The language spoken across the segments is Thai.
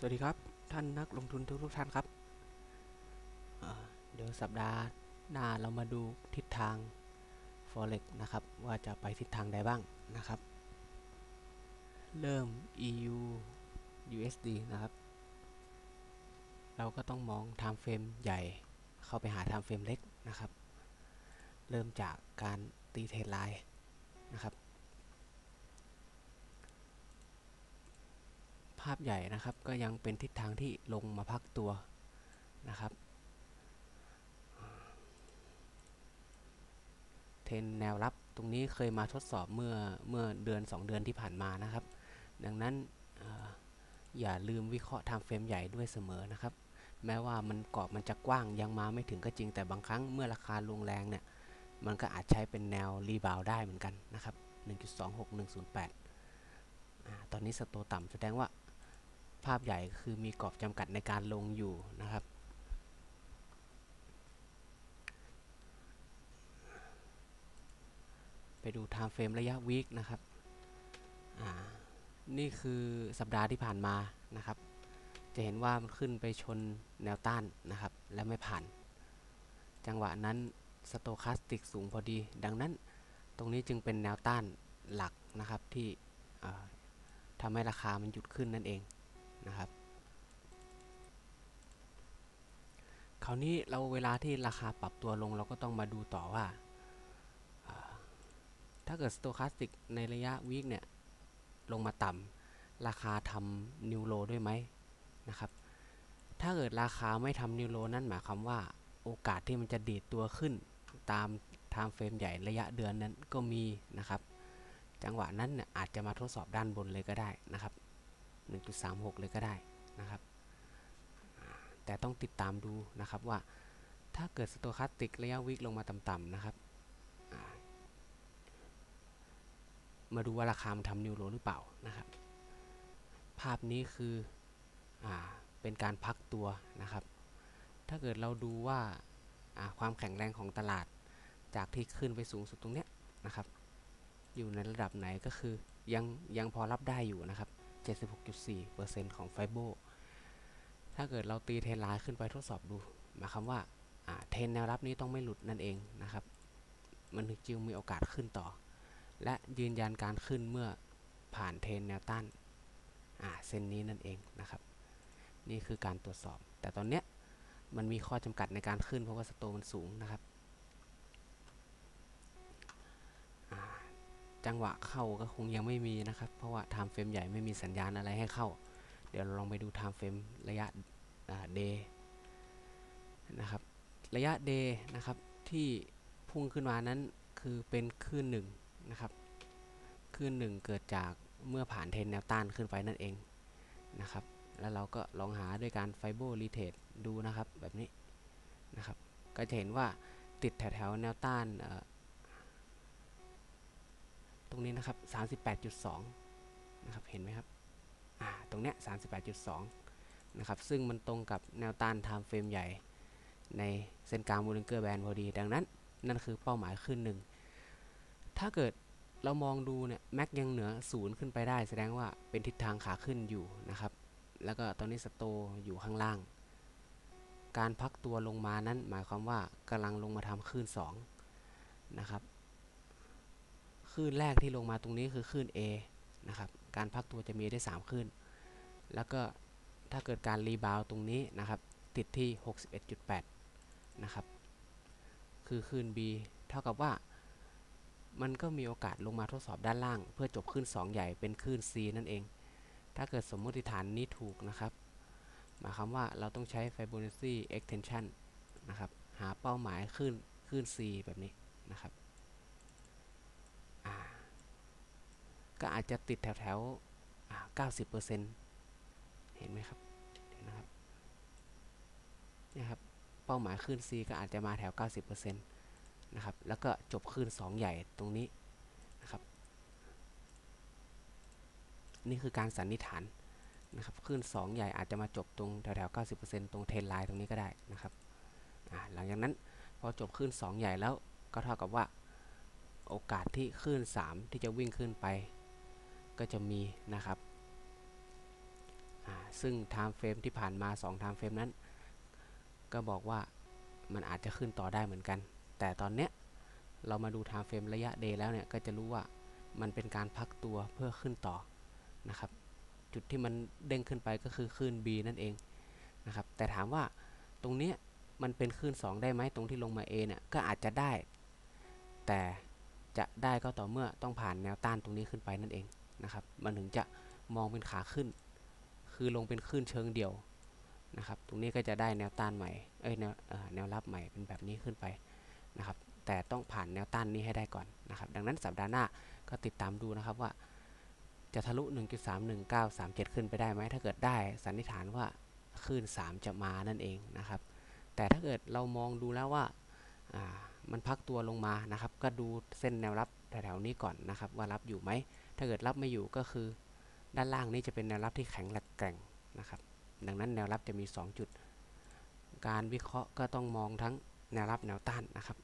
สวัสดีครับ ท่านนักลงทุนทุกทุกท่านครับ เดี๋ยวสัปดาห์หน้าเรามาดูทิศทาง forex นะครับ ว่าจะไปทิศทางใดบ้างนะครับ เริ่ม EU USD นะครับ เราก็ต้องมอง time frame ใหญ่เข้าไปหา time frame เล็กนะครับ เริ่มจากการตีเทรนไลน์นะครับาพใหญ่นะครับ ก็ยังเป็นทิศทางที่ลงมาพักตัวนะครับ เทรนแนวรับตรงนี้เคยมาทดสอบเมื่อเมื่อเดือน 2 เดือนที่ผ่านมานะครับ ดังนั้นออย่าลืมวิเคราะห์ time frame ใหญ่ด้วยเสมอนะครับ แม้ว่ามันกรอบมันจะกว้างยังมาไม่ถึงก็จริงแต่บางครั้งเมื่อราคาลงแรงเนี่ยมันก็อาจใช้เป็นแนวรีบาวได้เหมือนกันนะครับ 1.26108อ่าตอนนี้สโตต่ำแสดงว่า ภาพใหญ่คือมีกรอบจำกัดในการลงอยู่นะครับ ไปดู time frame ระยะวีคนะครับนี่คือสัปดาห์ที่ผ่านมานะครับ จะเห็นว่ามันขึ้นไปชนแนวต้านนะครับ และไม่ผ่าน จังหวะนั้นสโตคาสติกสูงพอดี ดังนั้นตรงนี้จึงเป็นแนวต้านหลักนะครับที่ทำให้ราคามันหยุดขึ้นนั่นเอง นะครับ คราวนี้เราเวลาที่ราคาปรับตัวลงเราก็ต้องมาดูต่อว่า ถ้าเกิด Stochastic ในระยะวีคเนี่ย ลงมาต่ำราคาทำนิวโลด้วยไหมนะครับ ถ้าเกิดราคาไม่ทำนิวโลนั่นหมายความว่าโอกาสที่มันจะดีดตัวขึ้นตาม time frame ใหญ่ระยะเดือนนั้นก็มีนะครับ จังหวะนั้นเนี่ยอาจจะมาทดสอบด้านบนเลยก็ได้นะครับ 1.36 เลยก็ได้นะครับ แต่ต้องติดตามดูนะครับว่าถ้าเกิดสโตคาสติกระยะวิกลงมาต่ำๆนะครับ มาดูว่าราคามันทำนิวโรหรือเปล่านะครับ ภาพนี้คืออเป็นการพักตัวนะครับ ถ้าเกิดเราดูว่าความแข็งแรงของตลาดจากที่ขึ้นไปสูงสุดตรงเนี้ยนะครับ อยู่ในระดับไหนก็คือยังยังพอรับได้อยู่นะครับ 76.4%ของไฟโบถ้าเกิดเราตีเทนไลน์ขึ้นไปทดสอบดูหมายความว่าเทนแนวรับนี้ต้องไม่หลุดนั่นเองนะครับ มันจึงมีโอกาสขึ้นต่อ และยืนยันการขึ้นเมื่อผ่านเทนแนวต้านเส้นนี้นั่นเองนะครับ นี่คือการตรวจสอบ แต่ตอนเนี้ยมันมีข้อจำกัดในการขึ้นเพราะว่าสโตมันสูงนะครับอ่า จังหวะเข้าก็คงยังไม่มีนะครับ เพราะว่า time frame ใหญ่ไม่มีสัญญาณอะไรให้เข้า เดี๋ยวเราลองไปดู time frame ระยะอ่า day นะครับ ระยะ day นะครับที่พุ่งขึ้นมานั้นคือเป็นคลื่นหนึ่งนะครับคลื่นหนึ่งเกิดจากเมื่อผ่านเทนแนวต้านขึ้นไปนั่นเองนะครับ แล้วเราก็ลองหาด้วยการไฟโบรีเท e ดูนะครับแบบนี้นะครับ ก็จะเห็นว่าติดแถวๆแนวต้านอ ตรงนี้นะครับ 38.2 นะครับ เห็นไหมครับอ่าตรงเนี้ย 38.2 นะครับ ซึ่งมันตรงกับแนวต้าน time frame ใหญ่ ในเส้นกลางบูลิงเกอร์แบนพอดี ดังนั้น นั่นคือเป้าหมายขึ้นหนึ่ง ถ้าเกิดเรามองดูเนี่ย แม็กยังเหนือศูนย์ขึ้นไปได้ แสดงว่าเป็นทิศทางขาขึ้นอยู่นะครับ แล้วก็ตอนนี้สโตอยู่ข้างล่าง การพักตัวลงมานั้นหมายความว่ากำลังลงมาทำคลื่น2นะครับ ลื่นแรกที่ลงมาตรงนี้คือคลื่น A นะครับการพักตัวจะมีได้ 3 คลื่น แล้วก็ถ้าเกิดการรีบาวตรงนี้นะครับติดที่ 61.8 นะครับ คือคลื่น B เท่ากับว่า มันก็มีโอกาสลงมาทดสอบด้านล่าง เพื่อจบคลื่น 2 ใหญ่เป็นคลื่น C นั่นเอง ถ้าเกิดสมมติฐานนี้ถูกนะครับ หมายความว่าเราต้องใช้ Fibonacci extension นะครับ หาเป้าหมายคลื่นคลื่น C แบบนี้นะครับ ก็อาจจะติดแถวแถวเก้าสิบเปอร์เซ็นต์เห็นไหมครับเดี๋ยวนะครับเนี่ครับเป้าหมายขึ้น C ก็อาจจะมาแถว 90%นะครับแล้วก็จบขึ้น2 ใหญ่ตรงนี้นะครับ นี่คือการสันนิษฐานนะครับขึ้น2 ใหญ่อาจจะมาจบตรงแถวแถว90%ตรงเทรนไลน์ตรงนี้ก็ได้นะครับหลังจากนั้นพอจบขึ้น2 ใหญ่แล้วก็เท่ากับว่าโอกาสที่ขึ้น3 ที่จะวิ่งขึ้นไป ก็จะมีนะครับซึ่ง time frame ที่ผ่านมา2 time frame นั้น ก็บอกว่ามันอาจจะขึ้นต่อได้เหมือนกัน แต่ตอนเนี้ยเรามาดู time frame ระยะ day แล้วเนี่ยก็จะรู้ว่ามันเป็นการพักตัวเพื่อขึ้นต่อนะครับ จุดที่มันเด้งขึ้นไปก็คือคลื่น B นั่นเองนะครับ แต่ถามว่าตรงเนี้ยมันเป็นคลื่น 2 ได้ไหมตรงที่ลงมา A เนี่ยก็อาจจะได้ แต่จะได้ก็ต่อเมื่อต้องผ่านแนวต้านตรงนี้ขึ้นไปนั่นเอง นะครับ มันถึงจะมองเป็นขาขึ้น คือลงเป็นคลื่นเชิงเดี่ยวนะครับ ตรงนี้ก็จะได้แนวต้านใหม่ เอ้ยแนวแนวรับใหม่เป็นแบบนี้ขึ้นไปนะครับ แต่ต้องผ่านแนวต้านนี้ให้ได้ก่อนนะครับ ดังนั้นสัปดาห์หน้าก็ติดตามดูนะครับว่า จะทะลุ 1.31937 ขึ้นไปได้ไหม ถ้าเกิดได้สันนิษฐานว่าคลื่น3 จะมานั่นเองนะครับ แต่ถ้าเกิดเรามองดูแล้วว่ามันพักตัวลงมานะครับ ก็ดูเส้นแนวรับ แถวๆนี้ก่อนนะครับว่ารับอยู่ไหม ถ้าเกิดรับไม่อยู่ก็คือ ด้านล่างนี้จะเป็นแนวรับที่แข็งแกร่งนะครับ ดังนั้นแนวรับจะมี 2 จุด การวิเคราะห์ก็ต้องมองทั้งแนวรับแนวต้านนะครับ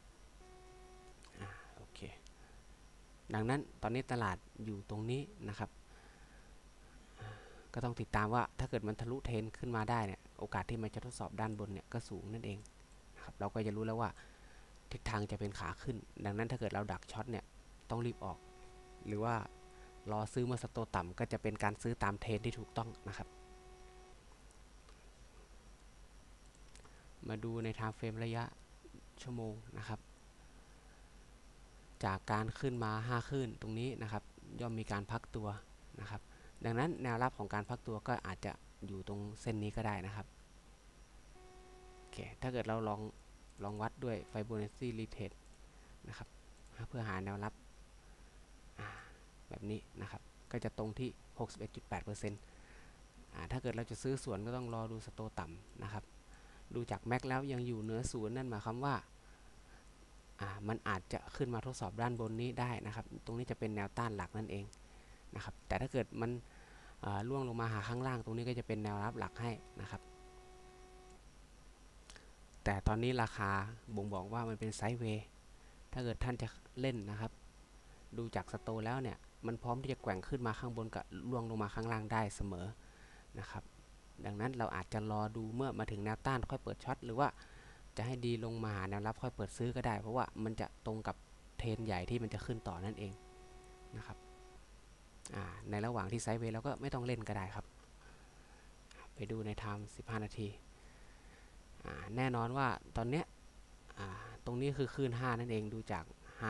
โอเค ดังนั้นตอนนี้ตลาดอยู่ตรงนี้นะครับ ก็ต้องติดตามว่าถ้าเกิดมันทะลุเทนขึ้นมาได้เนี่ยโอกาสที่มันจะทดสอบด้านบนเนี่ยก็สูงนั่นเองนะครับเราก็จะรู้แล้วว่าทิศทางจะเป็นขาขึ้น ดังนั้นถ้าเกิดเราดักช็อตเนี่ย ต้องรีบออก หรือว่ารอซื้อเมื่อสโตต่ำก็จะเป็นการซื้อตามเทรนที่ถูกต้องนะครับ มาดูในไทม์เฟรมระยะชั่วโมงนะครับ จากการขึ้นมา 5 ขึ้นตรงนี้นะครับ ย่อมมีการพักตัวนะครับ ดังนั้นแนวรับของการพักตัวก็อาจจะอยู่ตรงเส้นนี้ก็ได้นะครับโอเคถ้าเกิดเราลองลองวัดด้วย Fibonacci Retest นะครับเพื่อหาแนวรับ แบบนี้นะครับ ก็จะตรงที่ 61.8%ถ้าเกิดเราจะซื้อส่วนก็ต้องรอดูสโตต่ำนะครับ ดูจากแม็กแล้วยังอยู่เหนือศูนย์นั่นหมายความว่ามันอาจจะขึ้นมาทดสอบด้านบนนี้ได้นะครับ ตรงนี้จะเป็นแนวต้านหลักนั่นเองนะครับ แต่ถ้าเกิดมันล่วงลงมาหาข้างล่าง ตรงนี้ก็จะเป็นแนวรับหลักให้นะครับ แต่ตอนนี้ราคาบ่งบอกว่ามันเป็นไซด์เวย์ ถ้าเกิดท่านจะเล่นนะครับ ดูจากสโตแล้วเนี่ย มันพร้อมที่จะแกว่งขึ้นมาข้างบนกับล่วงลงมาข้างล่างได้เสมอนะครับ ดังนั้นเราอาจจะรอดูเมื่อมาถึงแนวต้านค่อยเปิดช็อตหรือว่าจะให้ดีลงมาหาแนวรับค่อยเปิดซื้อก็ได้ เพราะว่ามันจะตรงกับเทรนใหญ่ที่มันจะขึ้นต่อนั่นเองนะครับในระหว่างที่ไซด์เวย์เราก็ไม่ต้องเล่นก็ได้ครับ ไปดูในไทม์15 นาที แน่นอนว่าตอนเนี้ยตรงนี้คือคลื่น 5 นั่นเองดูจากไฮ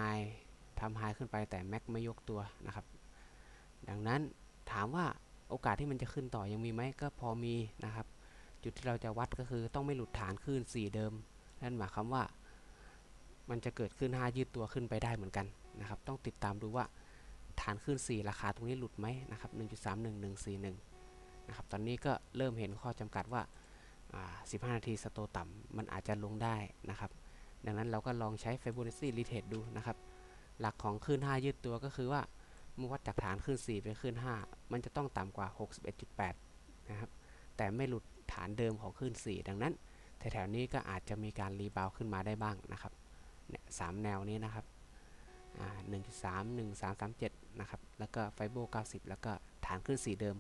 ทำไฮขึ้นไปแต่แม็กไม่ยกตัวนะครับ ดังนั้นถามว่าโอกาสที่มันจะขึ้นต่อยังมีไหมก็พอมีนะครับ จุดที่เราจะวัดก็คือต้องไม่หลุดฐานคลื่น4เดิมนั่นหมายความว่า มันจะเกิดขึ้น5ยืดตัวขึ้นไปได้เหมือนกันนะครับ ต้องติดตามดูว่าฐานขึ้น 4 ราคาตรงนี้หลุดไหมนะครับ 1.31141 นะครับ ตอนนี้ก็เริ่มเห็นข้อจำกัดว่า 15 นาทีสโตต่ำมันอาจจะลงได้นะครับ ดังนั้นเราก็ลองใช้ Fibonacci Retest ดูนะครับ หลักของคลื่น 5 ยืดตัวก็คือว่าเมื่อวัดจากฐานคลื่น4ไปคลื่น 5 มันจะต้องต่ำกว่า 61.8 นะครับ แต่ไม่หลุดฐานเดิมของคลื่น 4 ดังนั้นแถวๆนี้ก็อาจจะมีการรีบาวขึ้นมาได้บ้างนะครับเนี่ยสแนวนี้นะครับหนึ่งสามหนึ่งสามสามเจ็ดนะครับ แล้วก็ไฟโบเก้าสิบแล้วก็ฐานขึ้นสีเดิม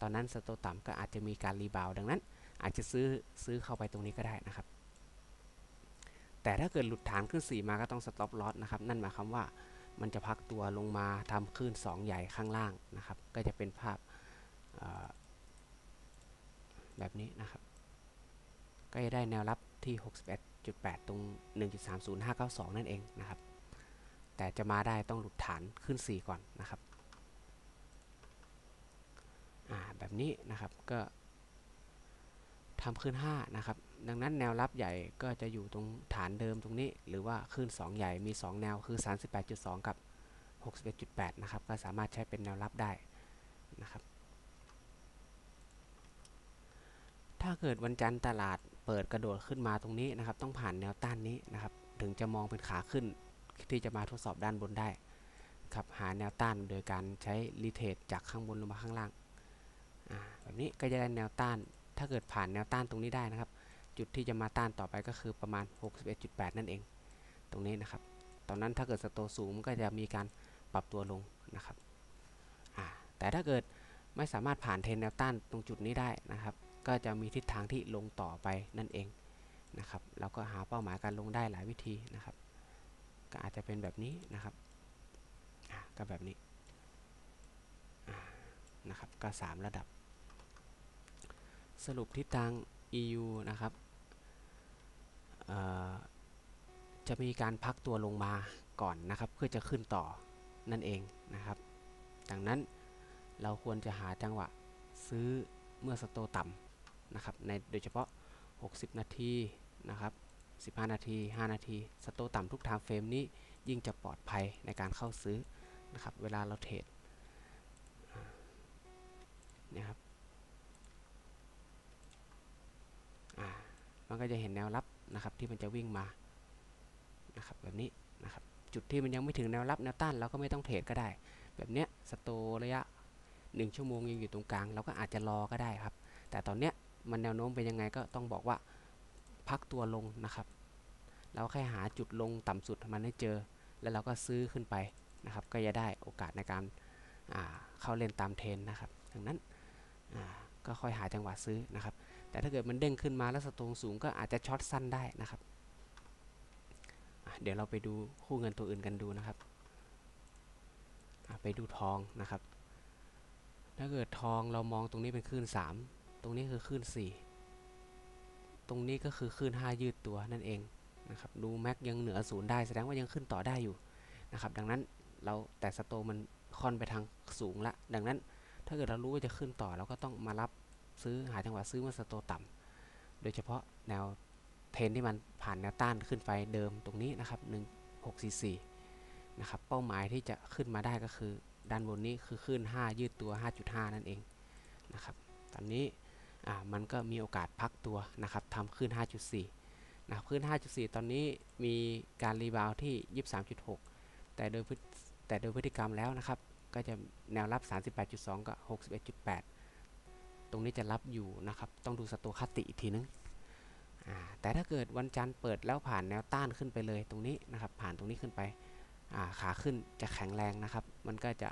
ตอนนั้นสโตต่ำก็อาจจะมีการรีบาวดังนั้น อาจจะซื้อซื้อเข้าไปตรงนี้ก็ได้นะครับ แต่ถ้าเกิดหลุดฐานขึ้น 4 มาก็ต้องสต็อปลอสนะครับ นั่นหมายความว่ามันจะพักตัวลงมาทำขึ้น 2 ใหญ่ข้างล่างนะครับ ก็จะเป็นภาพแบบนี้นะครับ ก็จะได้แนวรับที่ 61.8 ตรง 1.30592 นั่นเองนะครับ แต่จะมาได้ต้องหลุดฐานขึ้น 4 ก่อนนะครับแบบนี้นะครับก็ ทำขึ้น5นะครับ ดังนั้นแนวรับใหญ่ก็จะอยู่ตรงฐานเดิมตรงนี้ หรือว่าขึ้น 2 ใหญ่มี 2 แนวคือ 38.2 กับ 61.8 นะครับ ก็สามารถใช้เป็นแนวรับได้นะครับ ถ้าเกิดวันจันทร์ตลาดเปิดกระโดดขึ้นมาตรงนี้นะครับ ต้องผ่านแนวต้านนี้นะครับ ถึงจะมองเป็นขาขึ้นที่จะมาทดสอบด้านบนได้ครับหาแนวต้านโดยการใช้รีเทสจากข้างบนลงมาข้างล่างแบบนี้ก็จะได้แนวต้าน ถ้าเกิดผ่านแนวต้านตรงนี้ได้นะครับ จุดที่จะมาต้านต่อไปก็คือประมาณ 61.8 นั่นเอง ตรงนี้นะครับ ตอนนั้นถ้าเกิดสโตสูงก็จะมีการปรับตัวลงนะครับแต่ถ้าเกิดไม่สามารถผ่านเทนแนวต้านตรงจุดนี้ได้นะครับ ก็จะมีทิศทางที่ลงต่อไปนั่นเองนะครับ เราก็หาเป้าหมายการลงได้หลายวิธีนะครับ ก็อาจจะเป็นแบบนี้นะครับก็แบบนี้นะครับก็ 3 ระดับ สรุปทิศทาง EU นะครับจะมีการพักตัวลงมาก่อนนะครับ เพื่อจะขึ้นต่อนั่นเองนะครับ ดังนั้นเราควรจะหาจังหวะซื้อเมื่อสโตต่ำนะครับในโดยเฉพาะ 60 นาทีนะครับ 15 นาที 5 นาที สโตต่ำทุกไทม์เฟรมนี้ยิ่งจะปลอดภัยในการเข้าซื้อนะครับ เวลาเราเทรดนะครับ มันก็จะเห็นแนวรับนะครับที่มันจะวิ่งมานะครับแบบนี้นะครับจุดที่มันยังไม่ถึงแนวรับแนวต้านเราก็ไม่ต้องเทรดก็ได้ แบบเนี้ยสโตระยะ 1 ชั่วโมงยังอยู่ตรงกลางเราก็อาจจะรอก็ได้ครับ แต่ตอนเนี้ยมันแนวโน้มเป็นยังไงก็ต้องบอกว่าพักตัวลงนะครับเราแค่หาจุดลงต่ำสุดมันให้เจอ แล้วเราก็ซื้อขึ้นไปนะครับ ก็จะได้โอกาสในการเข้าเล่นตามเทรนนะครับดังนั้นก็ค่อยหาจังหวะซื้อนะครับ แต่ถ้าเกิดมันเด้งขึ้นมาแล้วสตรงสูงก็อาจจะช็อตสั้นได้นะครับ เดี๋ยวเราไปดูคู่เงินตัวอื่นกันดูนะครับ ไปดูทองนะครับ ถ้าเกิดทองเรามองตรงนี้เป็นคลื่น 3 ตรงนี้คือคลื่น 4 ตรงนี้ก็คือคลื่น 5 ยืดตัวนั่นเองนะครับ ดูแม็กยังเหนือศูนย์ได้แสดงว่ายังขึ้นต่อได้อยู่นะครับ ดังนั้นเราแต่สโตมันค่อนไปทางสูงละ ดังนั้นถ้าเกิดเรารู้ว่าจะขึ้นต่อเราก็ต้องมารับ ซื้อหาจังหวะซื้อมื่อสโตต่ำโดยเฉพาะแนวเทนที่มันผ่านแนวต้านขึ้นไปเดิมตรงนี้นะครับ 1644 นะครับ เป้าหมายที่จะขึ้นมาได้ก็คือด้านบนนี้คือขึ้น 5 ยืดตัว 5.5 นั่นเองนะครับ ตอนนี้มันก็มีโอกาสพักตัวนะครับทำขึ้น 5.4 นะครับขึ้น 5.4 ตอนนี้มีการรีบาวที่ 23.6 แต่โดยแต่โดยพฤติกรรมแล้วนะครับ ก็จะแนวรับ 38.2 กับ 61.8 ตรงนี้จะรับอยู่นะครับ ต้องดูสตัวคติอีกทีนึงแต่ถ้าเกิดวันจันทร์เปิดแล้วผ่านแนวต้านขึ้นไปเลยตรงนี้นะครับ ผ่านตรงนี้ขึ้นไปขาขึ้นจะแข็งแรงนะครับ มันก็จะ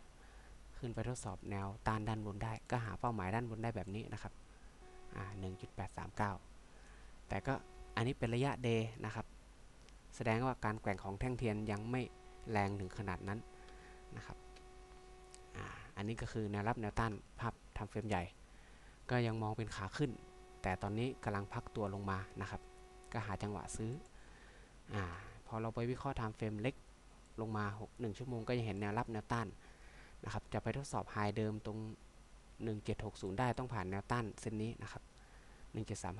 ขึ้นไปทดสอบแนวต้านด้านบนได้ ก็หาเป้าหมายด้านบนได้แบบนี้นะครับ1.839 แต่ก็อันนี้เป็นระยะเดนะครับ แสดงว่าการแกว่งของแท่งเทียนยังไม่แรงถึงขนาดนั้นนะครับออันนี้ก็คือแนวรับแนวต้านภาพทำเฟรมใหญ่ ก็ยังมองเป็นขาขึ้น แต่ตอนนี้กำลังพักตัวลงมานะครับ ก็หาจังหวะซื้ออพอเราไปวิเคราะห์ไทม์เฟรมเล็กลงมา6 1ชั่วโมงก็จะเห็นแนวรับแนวต้านนะครับ จะไปทดสอบไฮเดิมตรง 1760 ได้ต้องผ่านแนวต้านเส้นนี้นะครับ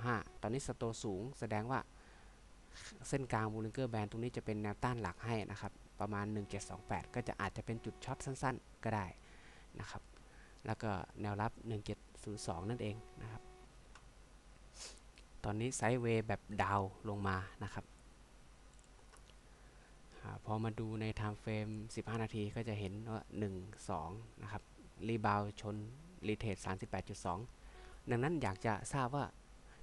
1735 ตอนนี้สโตสูงแสดงว่าเส้นกลางบูลิงเกอร์แบนตรงนี้จะเป็นแนวต้านหลักให้นะครับ ประมาณ 1728 ก็จะอาจจะเป็นจุดช็อตสั้นๆ ก็ได้นะครับ แล้วก็แนวรับ 1702 นั่นเองนะครับ ตอนนี้ไซด์เวย์แบบดาวลงมานะครับอพอมาดูใน time frame 15 นาทีก็จะเห็นว่า 1 2 นะครับ รีบาวชน รีเทส38.2 ดังนั้นอยากจะทราบว่า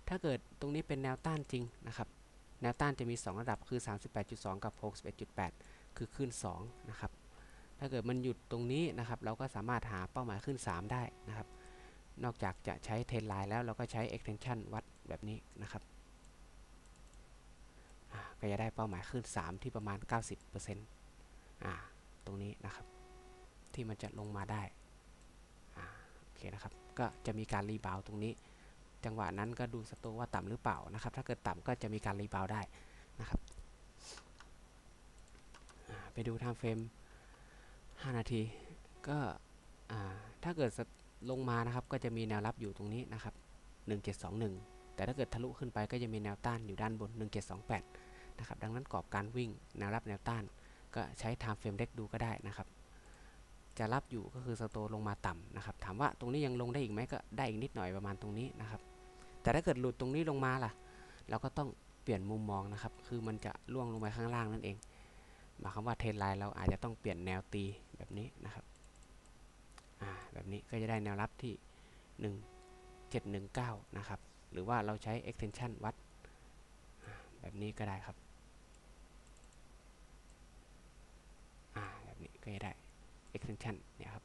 ถ้าเกิดตรงนี้เป็นแนวต้านจริงนะครับ แนวต้านจะมี 2 ระดับคือ 38.2 กับ 61.8 คือขึ้น 2 นะครับ ถ้าเกิดมันหยุดตรงนี้นะครับ เราก็สามารถหาเป้าหมายขึ้น 3 ได้นะครับ นอกจากจะใช้เทรนไลน์แล้วเราก็ใช้ extension วัดแบบนี้นะครับก็จะได้เป้าหมายขึ้น 3 ที่ประมาณ 90%อ่าตรงนี้นะครับ ที่มันจะลงมาได้อ่าโอเคนะครับ ก็จะมีการรีบาวตรงนี้ จังหวะนั้นก็ดูสโตว่าต่ำหรือเปล่านะครับ ถ้าเกิดต่ำก็จะมีการรีบาวได้นะครับไปดูไทม์เฟรม5 นาที ก็ถ้าเกิด ลงมานะครับก็จะมีแนวรับอยู่ตรงนี้นะครับ 1721 แต่ถ้าเกิดทะลุขึ้นไปก็จะมีแนวต้านอยู่ด้านบน 1728 นะครับ ดังนั้นกรอบการวิ่งแนวรับแนวต้านก็ใช้ time frame เล็กดูก็ได้นะครับ จะรับอยู่ก็คือสโตลงมาต่ำนะครับ ถามว่าตรงนี้ยังลงได้อีกไหมก็ได้อีกนิดหน่อยประมาณตรงนี้นะครับ แต่ถ้าเกิดหลุดตรงนี้ลงมาล่ะ เราก็ต้องเปลี่ยนมุมมองนะครับ คือมันจะล่วงลงไปข้างล่างนั่นเอง หมายความว่าเทรนไลน์เราอาจจะต้องเปลี่ยนแนวตีแบบนี้นะครับ แบบนี้ก็จะได้แนวรับที่ 1719 นะครับ หรือว่าเราใช้ extension วัด แบบนี้ก็ได้ครับแบบนี้ก็จะได้ extension เนี่ยครับ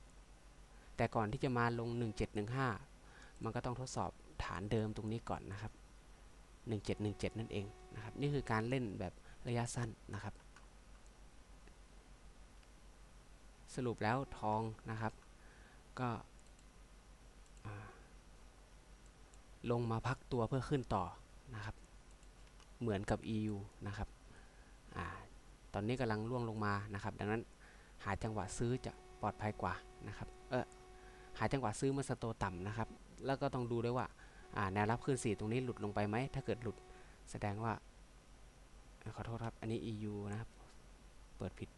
แต่ก่อนที่จะมาลง 1715 มันก็ต้องทดสอบฐานเดิมตรงนี้ก่อนนะครับ 1717 นั่นเองนะครับ นี่คือการเล่นแบบระยะสั้นนะครับ สรุปแล้วทองนะครับ ก็ลงมาพักตัวเพื่อขึ้นต่อนะครับ เหมือนกับ EU นะครับอตอนนี้กำลังล่วงลงมานะครับ ดังนั้นหาจังหวะซื้อจะปลอดภัยกว่านะครับเออหาจังหวะซื้อเมื่อสโตต่ำนะครับ แล้วก็ต้องดูด้วยว่าแนวรับขึ้น4ตรงนี้หลุดลงไปไหมถ้าเกิดหลุดแสดงว่าขอโทษครับ อันนี้ EU นะครับ เปิดผิด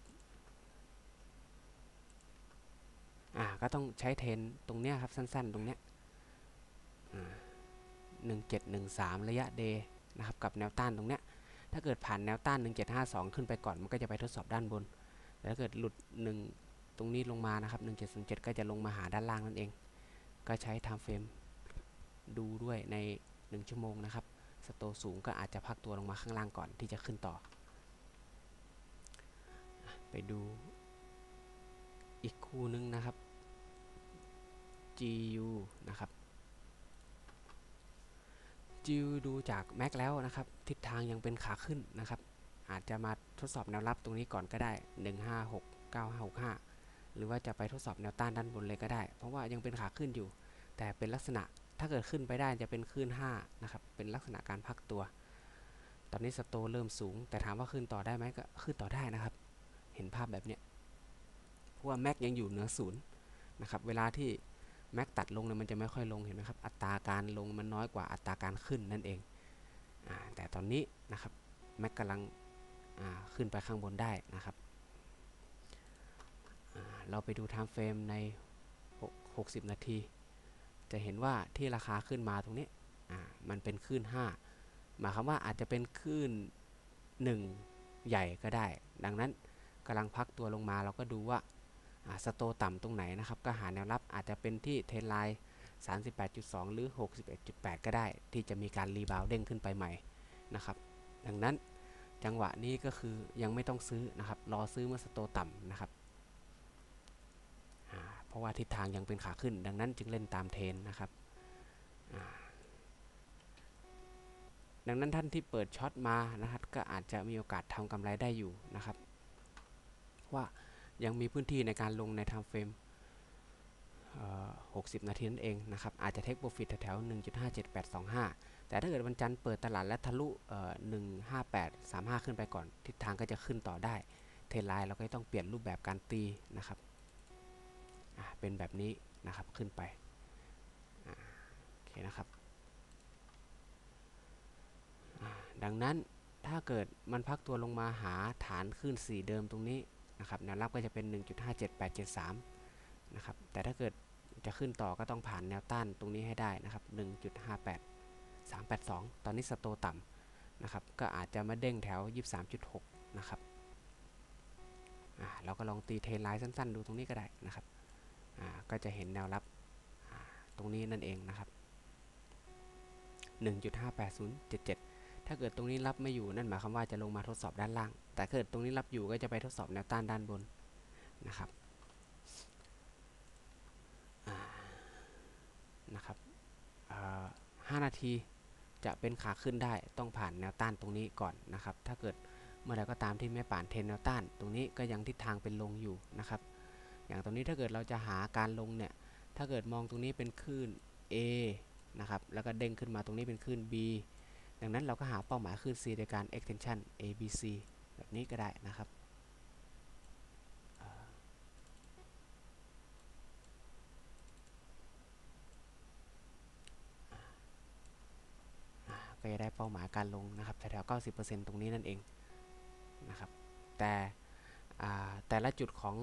อ่าก็ต้องใช้เทนตรงเนี้ยครับสั้นๆ ตรงเนี้ยหนึ่งเจ็ดหนึ่งสามระยะเดย์นะครับกับแนวต้านตรงเนี้ยถ้าเกิดผ่านแนวต้าน 1752 ขึ้นไปก่อนมันก็จะไปทดสอบด้านบนแล้วถ้าเกิดหลุด 1 ตรงนี้ลงมานะครับ 1707 ก็จะลงมาหาด้านล่างนั่นเอง ก็ใช้ time frame ดูด้วยใน 1 ชั่วโมงนะครับ สโตสูงก็อาจจะพักตัวลงมาข้างล่างก่อนที่จะขึ้นต่อ ไปดูอีกคู่นึงนะครับ GU นะครับจิวดูจากแม็กแล้วนะครับ ทิศทางยังเป็นขาขึ้นนะครับ อาจจะมาทดสอบแนวรับตรงนี้ก่อนก็ได้ 156 9565 หรือว่าจะไปทดสอบแนวต้านด้านบนเลยก็ได้ เพราะว่ายังเป็นขาขึ้นอยู่ แต่เป็นลักษณะถ้าเกิดขึ้นไปได้จะเป็นขึ้น5นะครับ เป็นลักษณะการพักตัว ตอนนี้สโตเริ่มสูง แต่ถามว่าขึ้นต่อได้ไหมก็ขึ้นต่อได้นะครับ เห็นภาพแบบเนี้ย เพราะว่าแม็กยังอยู่เหนือศูนย์นะครับ เวลาที่ แม็กตัดลงเนี่ยมันจะไม่ค่อยลงเห็นไหมครับอัตราการลงมันน้อยกว่าอัตราการขึ้นนั่นเองอแต่ตอนนี้นะครับแม็กกำลังขึ้นไปข้างบนได้นะครับเราไปดูไทม์เฟรมใน 60 นาที จะเห็นว่าที่ราคาขึ้นมาตรงนี้มันเป็นคลื่น5 หมายความว่าอาจจะเป็นคลื่น1 ใหญ่ก็ได้ ดังนั้นกำลังพักตัวลงมาเราก็ดูว่า สโตต่ำตรงไหนนะครับ ก็หาแนวรับอาจจะเป็นที่เทนไลน์38.2 หรือ 61.8 ก็ได้ ที่จะมีการรีบาวเด้งขึ้นไปใหม่นะครับ ดังนั้นจังหวะนี้ก็คือยังไม่ต้องซื้อนะครับ รอซื้อเมื่อสโตต่ำนะครับ เพราะว่าทิศทางยังเป็นขาขึ้น ดังนั้นจึงเล่นตามเทนนะครับ ดังนั้นท่านที่เปิดช็อตมานะครับ ก็อาจจะมีโอกาสทำกำไรได้อยู่นะครับ ว่า ยังมีพื้นที่ในการลงใน time frame 60 นาทีนั่นเองนะครับ อาจจะเทคโปรฟิตแถว1.57825 แต่ถ้าเกิดวันจันทร์เปิดตลาดและทะลุ 15835 ขึ้นไปก่อน ทิศทางก็จะขึ้นต่อได้ เทรไลน์เราก็ต้องเปลี่ยนรูปแบบการตีนะครับเป็นแบบนี้นะครับขึ้นไปโอเคนะครับ ดังนั้นถ้าเกิดมันพักตัวลงมาหาฐานขึ้นสีเดิมตรงนี้ นะครับแนวรับก็จะเป็น 1.57873 นะครับ แต่ถ้าเกิดจะขึ้นต่อก็ต้องผ่านแนวต้านตรงนี้ให้ได้นะครับ 1.58 382 ตอนนี้สโตต่ำนะครับ ก็อาจจะมาเด้งแถว 23.6 นะครับเราก็ลองตีเทรนไลน์สั้น ๆ ดูตรงนี้ก็ได้นะครับ ก็จะเห็นแนวรับตรงนี้นั่นเองนะครับ 1.58077 ถ้าเกิดตรงนี้รับไม่อยู่นั่นหมายความว่าจะลงมาทดสอบด้านล่าง แต่เกิดตรงนี้รับอยู่ก็จะไปทดสอบแนวต้านด้านบนนะครับนะครับห้านาทีจะเป็นขาขึ้นได้ต้องผ่านแนวต้านตรงนี้ก่อนนะครับ ถ้าเกิดเมื่อใดก็ตามที่ไม่ผ่านเทนแนวต้าน ตรงนี้ก็ยังทิศทางเป็นลงอยู่นะครับ อย่างตรงนี้ถ้าเกิดเราจะหาการลงเนี่ย ถ้าเกิดมองตรงนี้เป็นคลื่น A นะครับ แล้วก็เด้งขึ้นมาตรงนี้เป็นคลื่น B ดังนั้นเราก็หาเป้าหมายคลื่น C โดยการ extension ABC แบบนี้ก็ได้นะครับก็จะได้เป้าหมายการลงนะครับแถวๆ90%ตรงนี้นั่นเองนะครับแต่แต่ละจุดของ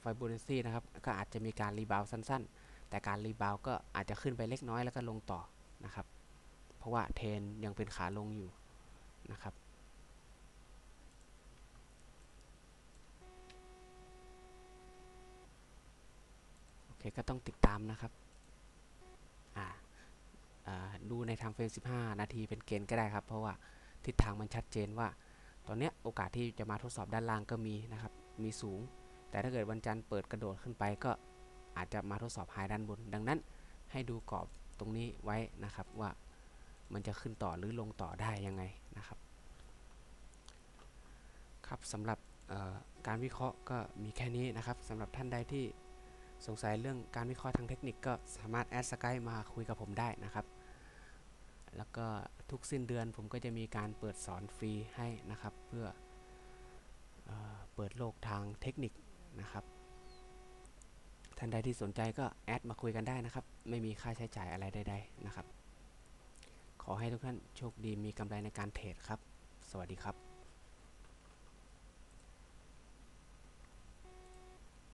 ไฟบูเรนซีนะครับก็อาจจะมีการรีบาวสั้น ๆ แต่การรีบาวก็อาจจะขึ้นไปเล็กน้อยแล้วก็ลงต่อนะครับ เพราะว่าเทนยังเป็นขาลงอยู่นะครับโอเคก็ต้องติดตามนะครับดูในทางเฟรม 15 นาทีเป็นเกณฑ์ก็ได้ครับ เพราะว่าทิศทางมันชัดเจนว่า ตอนนี้โอกาสที่จะมาทดสอบด้านล่างก็มีนะครับ มีสูง แต่ถ้าเกิดวันจันทร์เปิดกระโดดขึ้นไปก็อาจจะมาทดสอบไฮด้านบน ดังนั้นให้ดูกรอบตรงนี้ไว้นะครับว่า มันจะขึ้นต่อหรือลงต่อได้ยังไงนะครับ ครับสำหรับการวิเคราะห์ก็มีแค่นี้นะครับสำหรับท่านใดที่สงสัยเรื่องการวิเคราะห์ทางเทคนิคก็สามารถแอดสกายมาคุยกับผมได้นะครับ แล้วก็ทุกสิ้นเดือนผมก็จะมีการเปิดสอนฟรีให้นะครับ เพื่อเออเปิดโลกทางเทคนิคนะครับ ท่านใดที่สนใจก็แอดมาคุยกันได้นะครับ ไม่มีค่าใช้จ่ายอะไรใดๆนะครับ ขอให้ทุกท่านโชคดีมีกำไรในการเทรดครับ สวัสดีครับ